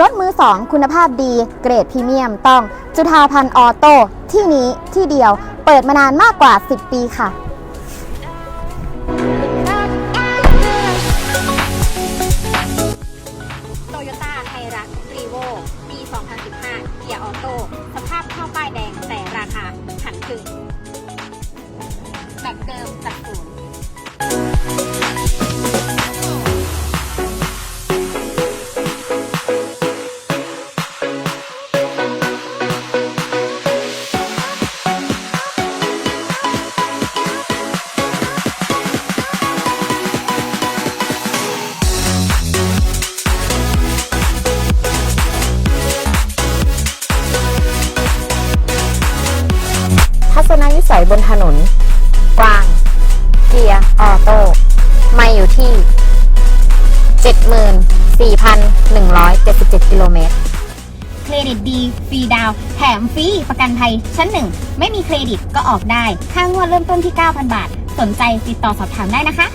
รถมือสองคุณภาพดีเกรดพรีเมียมต้องจุฑาพันธ์ออโต้ที่นี้ที่เดียว เปิดมานานมากกว่า 10 ปีค่ะโตโยต้าไฮรักรีโวปี 2015เกียร์ออโต้สภาพเข้าป้ายแดงแต่ราคาหันครึ่งแม็กเดิมจา ทัศนวิสัยบนถนน กว้าง เกียร์ออโต้ไม่อยู่ที่ 74,177 กิโลเมตร เครดิตดี ฟรีดาวน์แถมฟรี ประกันภัยชั้นหนึ่ง ไม่มีเครดิตก็ออกได้ ค่างวดเริ่มต้นที่ 9,000 บาท สนใจติดต่อสอบถามได้นะคะ